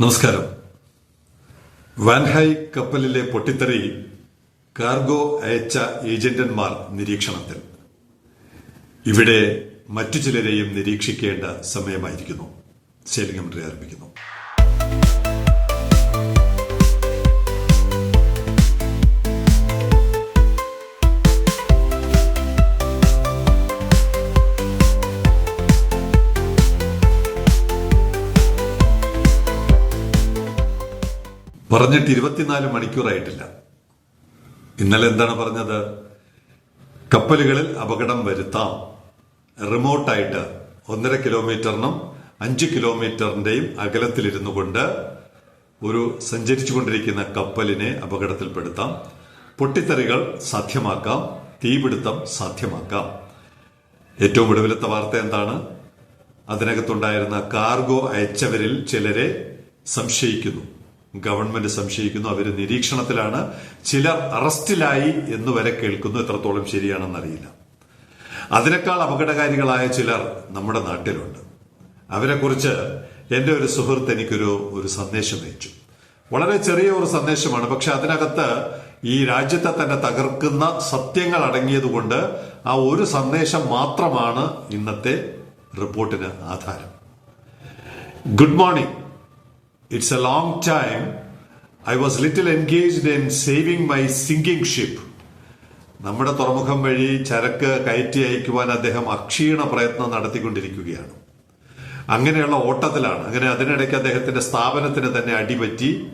നമസ്കാരം. വാൻഹായ് കപ്പലിലെ പൊട്ടിത്തെറി കാർഗോ അയച്ച ഏജന്റന്മാർ നിരീക്ഷണത്തിൽ. ഇവിടെ മറ്റു ചിലരെയും നിരീക്ഷിക്കേണ്ട സമയമായിരിക്കുന്നു. സേലിംഗ് മന്ത്രി ആരംഭിക്കുന്നു. പറഞ്ഞിട്ട് ഇരുപത്തിനാല് മണിക്കൂറായിട്ടില്ല. ഇന്നലെ എന്താണ് പറഞ്ഞത്? കപ്പലുകളിൽ അപകടം വരുത്താം. റിമോട്ടായിട്ട് ഒന്നര കിലോമീറ്ററിനും അഞ്ച് കിലോമീറ്ററിന്റെയും അകലത്തിലിരുന്നു കൊണ്ട് ഒരു സഞ്ചരിച്ചുകൊണ്ടിരിക്കുന്ന കപ്പലിനെ അപകടത്തിൽപ്പെടുത്താം. പൊട്ടിത്തെറികൾ സാധ്യമാക്കാം. തീപിടുത്തം സാധ്യമാക്കാം. ഏറ്റവും ഒടുവിലത്തെ വാർത്ത എന്താണ്? അതിനകത്തുണ്ടായിരുന്ന കാർഗോ അയച്ചവരിൽ ചിലരെ സംശയിക്കുന്നു. ഗവൺമെന്റ് സംശയിക്കുന്നു. അവർ നിരീക്ഷണത്തിലാണ്. ചിലർ അറസ്റ്റിലായി എന്ന് വരെ കേൾക്കുന്നു. എത്രത്തോളം ശരിയാണെന്നറിയില്ല. അതിനേക്കാൾ അപകടകാരികളായ ചിലർ നമ്മുടെ നാട്ടിലുണ്ട്. അവരെക്കുറിച്ച് എന്റെ ഒരു സുഹൃത്ത് എനിക്കൊരു ഒരു സന്ദേശം അയച്ചു. വളരെ ചെറിയ ഒരു സന്ദേശമാണ്. പക്ഷെ അതിനകത്ത് ഈ രാജ്യത്തെ തന്നെ തകർക്കുന്ന സത്യങ്ങൾ അടങ്ങിയതുകൊണ്ട് ആ ഒരു സന്ദേശം മാത്രമാണ് ഇന്നത്തെ റിപ്പോർട്ടിന് ആധാരം. Good morning. It's a long time I was little engaged in saving my sinking ship നമ്മുടെ തുറമുഖം വഴി ചരക്ക് കയറ്റി അയക്കുവാൻ അദ്ദേഹം അക്ഷീണ പ്രയത്നം നടത്തിക്കൊണ്ടിരിക്കുകയാണ്. അങ്ങനെയുള്ള ഓട്ടത്തിലാണ് അങ്ങനെ അതിനിടയ്ക്ക് അദ്ദേഹത്തിന്റെ സ്ഥാപനത്തിന് തന്നെ അടിപറ്റി.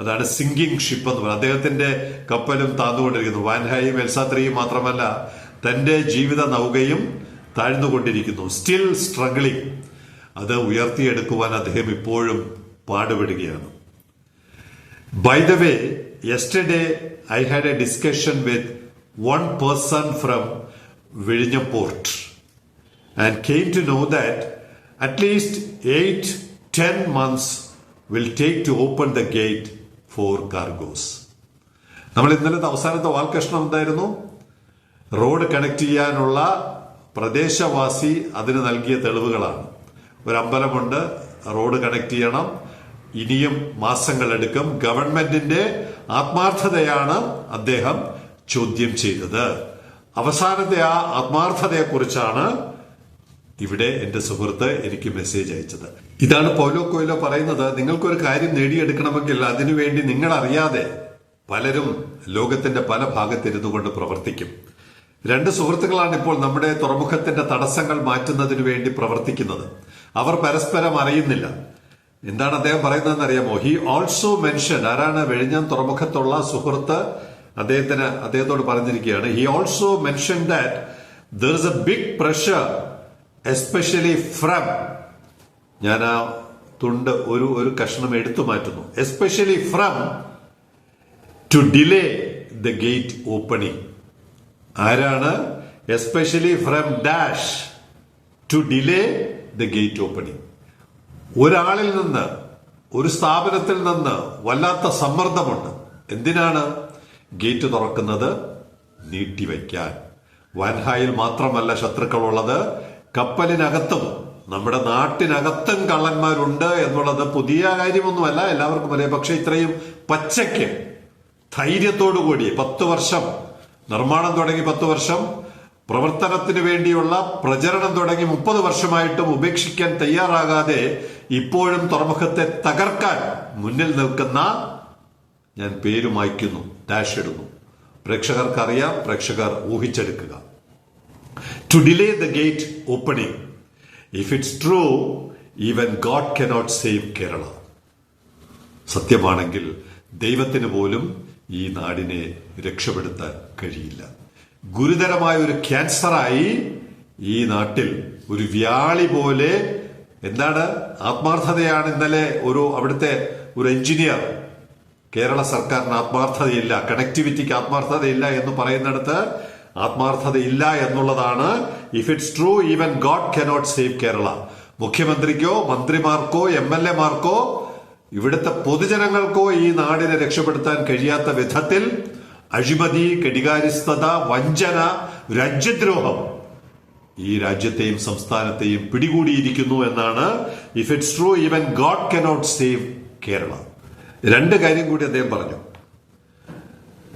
അതാണ് സിങ്കിങ് ഷിപ്പ് എന്ന് പറയുന്നത്. അദ്ദേഹത്തിന്റെ കപ്പലും താന്നുകൊണ്ടിരിക്കുന്നു. വാൻഹായും എൽസാത്രിയും മാത്രമല്ല തന്റെ ജീവിത നൗകയും താഴ്ന്നുകൊണ്ടിരിക്കുന്നു. സ്റ്റിൽ സ്ട്രഗിളിംഗ് അത് ഉയർത്തിയെടുക്കുവാൻ അദ്ദേഹം ഇപ്പോഴും പാടുപെടുകയാണ്. By the way yesterday I had a discussion with one person from വിഴിഞ്ഞ port and came to know that at least eight ten months will take to open the gate for cargos നമ്മൾ ഇന്നലത്തെ അവസാനത്തെ വാൽകഷ്ണം എന്തായിരുന്നു? Road connect ചെയ്യാനുള്ള പ്രദേശവാസി അതിന് നൽകിയ തെളിവുകളാണ്. ഒരു അമ്പലമുണ്ട് റോഡ് കണക്ട് ചെയ്യണം. ഇനിയും മാസങ്ങളെടുക്കും. ഗവൺമെന്റിന്റെ ആത്മാർത്ഥതയാണ് അദ്ദേഹം ചോദ്യം ചെയ്തത്. അവസാനത്തെ ആ ആത്മാർത്ഥതയെക്കുറിച്ചാണ് ഇവിടെ എന്റെ സുഹൃത്ത് എനിക്ക് മെസ്സേജ് അയച്ചത്. ഇതാണ് പൗലോ കൊയിലോ പറയുന്നത് നിങ്ങൾക്കൊരു കാര്യം നേടിയെടുക്കണമെങ്കിൽ അതിനുവേണ്ടി നിങ്ങൾ അറിയാതെ പലരും ലോകത്തിന്റെ പല ഭാഗത്തിരുന്നു കൊണ്ട് പ്രവർത്തിക്കും. രണ്ട് സുഹൃത്തുക്കളാണ് ഇപ്പോൾ നമ്മുടെ തുറമുഖത്തിന്റെ തടസ്സങ്ങൾ മാറ്റുന്നതിനു വേണ്ടി പ്രവർത്തിക്കുന്നത്. അവർ പരസ്പരം അറിയുന്നില്ല. എന്താണ് അദ്ദേഹം പറയുന്നതെന്ന് അറിയാമോ? ഹി ഓൾസോ മെൻഷൻ ആരാണ് വെഴിഞ്ഞാൻ തുറമുഖത്തുള്ള സുഹൃത്ത്? അദ്ദേഹത്തിന് അദ്ദേഹത്തോട് പറഞ്ഞിരിക്കുകയാണ്. He also mention that there is a big pressure especially from ഞാൻ ആ തുണ്ട് ഒരു ഒരു കഷ്ണം എടുത്തു മാറ്റുന്നു. Especially from to delay the gate opening ആരാണ്? Especially from dash to delay the gate opening ഒരാളിൽ നിന്ന് ഒരു സ്ഥാപനത്തിൽ നിന്ന് വല്ലാത്ത സമ്മർദ്ദമുണ്ട്. എന്തിനാണ്? ഗേറ്റ് തുറക്കുന്നത് നീട്ടിവയ്ക്കാൻ. വൻഹായിൽ മാത്രമല്ല ശത്രുക്കളുള്ളത്. കപ്പലിനകത്തും നമ്മുടെ നാട്ടിനകത്തും കള്ളന്മാരുണ്ട് എന്നുള്ളത് പുതിയ കാര്യമൊന്നുമല്ല. എല്ലാവർക്കും അറിയാം. പക്ഷെ ഇത്രയും പച്ചയ്ക്ക് ധൈര്യത്തോടു കൂടി പത്ത് വർഷം നിർമ്മാണം തുടങ്ങി പത്ത് വർഷം പ്രവർത്തനത്തിന് വേണ്ടിയുള്ള പ്രചരണം തുടങ്ങി മുപ്പത് വർഷമായിട്ടും ഉപേക്ഷിക്കാൻ തയ്യാറാകാതെ ഇപ്പോഴും തുറമുഖത്തെ തകർക്കാൻ മുന്നിൽ നിൽക്കുന്ന ഞാൻ പേര് മായ്ക്കുന്നു ഡാഷ് ഇടുന്നു പ്രേക്ഷകർക്കറിയാം പ്രേക്ഷകർ ഊഹിച്ചെടുക്കുക. To delay the gate opening if it's true even God cannot save Kerala സത്യമാണെങ്കിൽ ദൈവത്തിന് പോലും ഈ നാടിനെ രക്ഷപ്പെടുത്താൻ കഴിയില്ല. ഗുരുതരമായ ഒരു ക്യാൻസറായി ഈ നാട്ടിൽ. ഒരു വ്യാളി പോലെ എന്താണ് ആത്മാർത്ഥതയാണ് ഇന്നലെ ഒരു അവിടുത്തെ ഒരു എഞ്ചിനീയർ. കേരള സർക്കാരിന് ആത്മാർത്ഥതയില്ല കണക്ടിവിറ്റിക്ക് ആത്മാർത്ഥതയില്ല എന്ന് പറയുന്നിടത്ത് ആത്മാർത്ഥതയില്ല എന്നുള്ളതാണ്. If it's true even God cannot save Kerala മുഖ്യമന്ത്രിക്കോ മന്ത്രിമാർക്കോ എം എൽ എമാർക്കോ ഇവിടുത്തെ പൊതുജനങ്ങൾക്കോ ഈ നാടിനെ രക്ഷപ്പെടുത്താൻ കഴിയാത്ത വിധത്തിൽ അഴിമതി കെടികാര്യസ്ഥത വഞ്ചന രാജ്യദ്രോഹം. ഈ രാജ്യത്തെയും സംസ്ഥാനത്തെയും പിടികൂടിയിരിക്കുന്നു എന്നാണ് if it's true even God cannot save Kerala രണ്ട് കാര്യം കൂടി അദ്ദേഹം പറഞ്ഞു.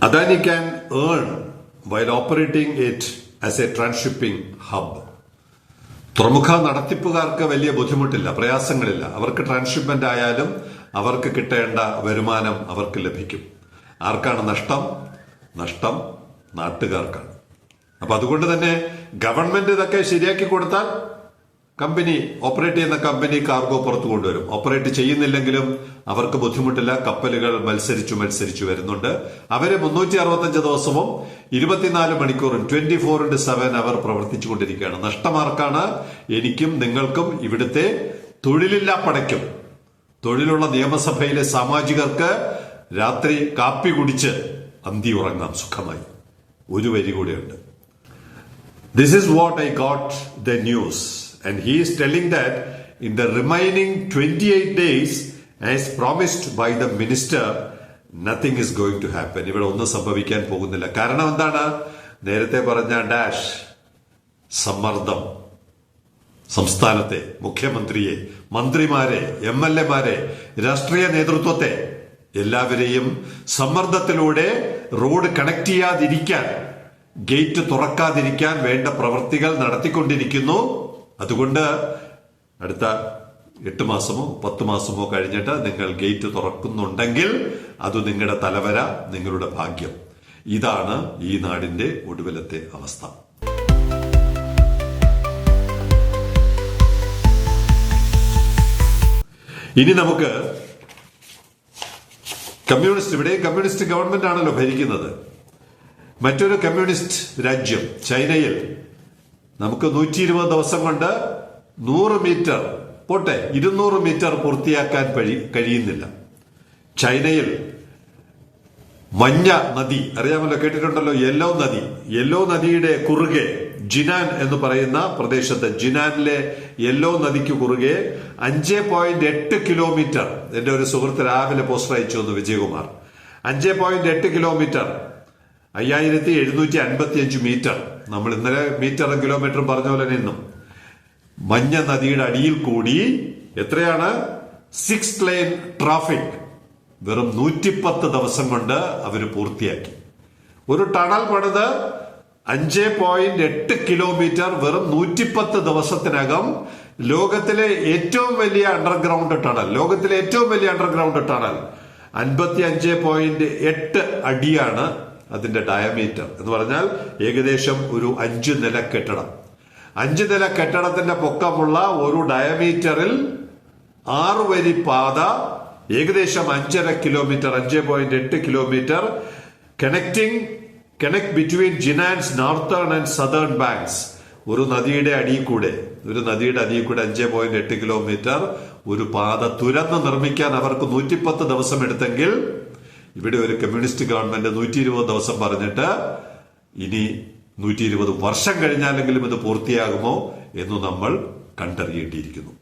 Adani can earn while operating it as a transshipping hub തുറമുഖ നടത്തിപ്പുകാർക്ക് വലിയ ബുദ്ധിമുട്ടില്ല പ്രയാസങ്ങളില്ല. അവർക്ക് ട്രാൻസ്ഷിപ്മെന്റ് ആയാലും അവർക്ക് കിട്ടേണ്ട വരുമാനം അവർക്ക് ലഭിക്കും. ആർക്കാണ് നഷ്ടം? നഷ്ടം നാട്ടുകാർക്കാണ്. അപ്പൊ അതുകൊണ്ട് തന്നെ ഗവൺമെന്റ് ഇതൊക്കെ ശരിയാക്കി കൊടുത്താൽ കമ്പനി ഓപ്പറേറ്റ് ചെയ്യുന്ന കമ്പനി കാർഗോ പുറത്തു കൊണ്ടുവരും. ഓപ്പറേറ്റ് ചെയ്യുന്നില്ലെങ്കിലും അവർക്ക് ബുദ്ധിമുട്ടില്ല. കപ്പലുകൾ മത്സരിച്ചു മത്സരിച്ചു വരുന്നുണ്ട്. അവരെ മുന്നൂറ്റി അറുപത്തഞ്ച് ദിവസവും ഇരുപത്തിനാല് മണിക്കൂറും ട്വന്റി ഫോർ ഇന്റു സെവൻ അവർ പ്രവർത്തിച്ചുകൊണ്ടിരിക്കുകയാണ്. നഷ്ടമാർക്കാണ് എനിക്കും നിങ്ങൾക്കും ഇവിടുത്തെ തൊഴിലില്ലാ പടയ്ക്കും. തൊഴിലുള്ള നിയമസഭയിലെ സാമാജികർക്ക് രാത്രി കാപ്പി കുടിച്ച് അന്തി ഉറങ്ങാം സുഖമായി ഒരു വരി കൂടെയുണ്ട് This is what I got the news. And he is telling that in the remaining 28 days, as promised by the minister, nothing is going to happen. ഇവിടെ ഒന്നും സംഭവിക്കാൻ പോകുന്നില്ല കാരണം എന്താണ് നേരത്തെ പറഞ്ഞ ഡാഷ് സമ്മർദ്ദം സംസ്ഥാനത്തെ മുഖ്യമന്ത്രിയെ മന്ത്രിമാരെ എം എൽ എമാരെ രാഷ്ട്രീയ നേതൃത്വത്തെ എല്ലാവരെയും സമ്മർദ്ദത്തിലൂടെ റോഡ് കണക്ട് ചെയ്യാതിരിക്കാൻ ഗേറ്റ് തുറക്കാതിരിക്കാൻ വേണ്ട പ്രവൃത്തികൾ നടത്തിക്കൊണ്ടിരിക്കുന്നു. അതുകൊണ്ട് അടുത്ത എട്ട് മാസമോ പത്ത് മാസമോ കഴിഞ്ഞിട്ട് നിങ്ങൾ ഗേറ്റ് തുറക്കുന്നുണ്ടെങ്കിൽ അത് നിങ്ങളുടെ തലവര നിങ്ങളുടെ ഭാഗ്യം. ഇതാണ് ഈ നാടിന്റെ ഒടുവിലത്തെ അവസ്ഥ. ഇനി നമുക്ക് കമ്മ്യൂണിസ്റ്റ് ഇവിടെ കമ്മ്യൂണിസ്റ്റ് ഗവൺമെന്റ് ആണല്ലോ ഭരിക്കുന്നത്. മറ്റൊരു കമ്മ്യൂണിസ്റ്റ് രാജ്യം ചൈനയിൽ. നമുക്ക് നൂറ്റി ഇരുപത് ദിവസം കൊണ്ട് നൂറ് മീറ്റർ പോട്ടെ ഇരുന്നൂറ് മീറ്റർ പൂർത്തിയാക്കാൻ കഴിയുന്നില്ല. ചൈനയിൽ മഞ്ഞ നദി അറിയാമല്ലോ കേട്ടിട്ടുണ്ടല്ലോ യെല്ലോ നദി. യെല്ലോ നദിയുടെ കുറുകെ ജിനാൻ എന്ന് പറയുന്ന പ്രദേശത്ത് ജിനാനിലെ യെല്ലോ നദിക്ക് കുറുകെ അഞ്ച് പോയിന്റ് എട്ട് കിലോമീറ്റർ എന്റെ ഒരു സുഹൃത്ത് രാവിലെ പോസ്റ്റർ അയച്ചു വന്നു വിജയകുമാർ. അഞ്ച് പോയിന്റ് എട്ട് കിലോമീറ്റർ അയ്യായിരത്തി എഴുന്നൂറ്റി അൻപത്തി അഞ്ച് മീറ്റർ നമ്മൾ ഇന്നലെ മീറ്ററും കിലോമീറ്ററും പറഞ്ഞ പോലെ നിന്നും മഞ്ഞ നദിയുടെ അടിയിൽ കൂടി എത്രയാണ്? സിക്സ് ലൈൻ ട്രാഫിക് വെറും നൂറ്റിപ്പത്ത് ദിവസം കൊണ്ട് അവർ പൂർത്തിയാക്കി. ഒരു ടണൽ പണിത് അഞ്ച് പോയിന്റ് എട്ട് കിലോമീറ്റർ വെറും നൂറ്റിപ്പത്ത് ദിവസത്തിനകം ലോകത്തിലെ ഏറ്റവും വലിയ അണ്ടർഗ്രൗണ്ട് ടണൽ ലോകത്തിലെ ഏറ്റവും വലിയ അണ്ടർഗ്രൗണ്ട് ടണൽ അൻപത്തി അഞ്ച് പോയിന്റ് എട്ട് അടിയാണ് അതിന്റെ ഡയമീറ്റർ എന്ന് പറഞ്ഞാൽ ഏകദേശം ഒരു അഞ്ച് നില കെട്ടിടം. അഞ്ച് നില കെട്ടിടത്തിന്റെ പൊക്കമുള്ള ഒരു ഡയമീറ്ററിൽ ആറു വരി പാത ഏകദേശം അഞ്ചര കിലോമീറ്റർ അഞ്ച് പോയിന്റ് എട്ട് കിലോമീറ്റർ കണക്ടിംഗ് കണക്ട് ബിറ്റ്വീൻ ജിനാൻസ് നോർത്തേൺ ആൻഡ് സദേൺ ബാങ്ക്സ് ഒരു നദിയുടെ അടിയിൽ കൂടെ ഒരു നദിയുടെ അടിയിൽ കൂടെ അഞ്ച് പോയിന്റ് എട്ട് കിലോമീറ്റർ ഒരു പാത തുരന്ന് നിർമ്മിക്കാൻ അവർക്ക് നൂറ്റിപ്പത്ത് ദിവസം എടുത്തെങ്കിൽ ഇവിടെ ഒരു കമ്മ്യൂണിസ്റ്റ് ഗവൺമെന്റ് നൂറ്റി ഇരുപത് ദിവസം പറഞ്ഞിട്ട് ഇനി നൂറ്റി ഇരുപത് വർഷം കഴിഞ്ഞാലെങ്കിലും ഇത് പൂർത്തിയാകുമോ എന്ന് നമ്മൾ കണ്ടറിയേണ്ടിയിരിക്കുന്നു.